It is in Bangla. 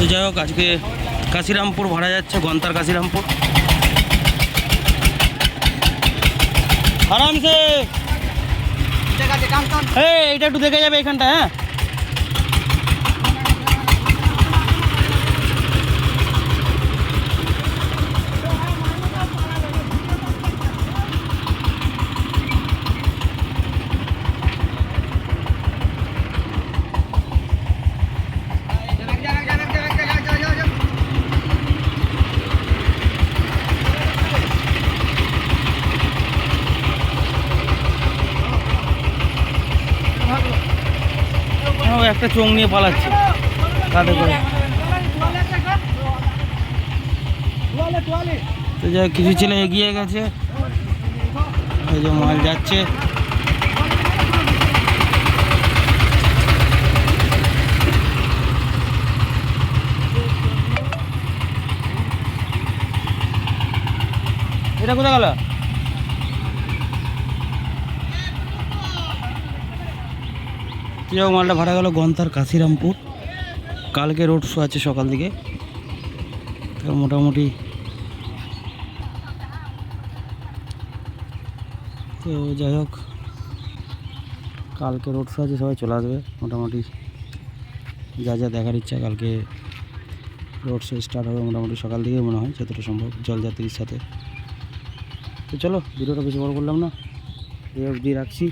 তো যাই হোক আজকে কাশিরামপুর ভাড়া যাচ্ছে গন্তার কাশিরামপুর। আরামসে! এই এটা একটু দেখে যাবে এখানটা হ্যাঁ হ্যাঁ, একটা চোখ নিয়ে পালাচ্ছে। কাঁধে করে। তো যাই কিছু ছেলে এগিয়ে গেছে। এই যে মাল যাচ্ছে। এটা কোথায় গেল? যাই মালটা ভাড়া গেল গন্তার কাশিরামপুর। কালকে রোড শো আছে সকাল দিকে। মোটামুটি তো যাই হোক, কালকে রোড শো আছে, সবাই চলে আসবে। মোটামুটি যা যা দেখার ইচ্ছা কালকে রোড শো স্টার্ট হবে মোটামুটি সকাল দিকে মনে হয়, যতটা সম্ভব জলযাত্রীর সাথে। তো চলো, ভিডিওটা বেশি বড় করলাম না। অবধি রাখছি।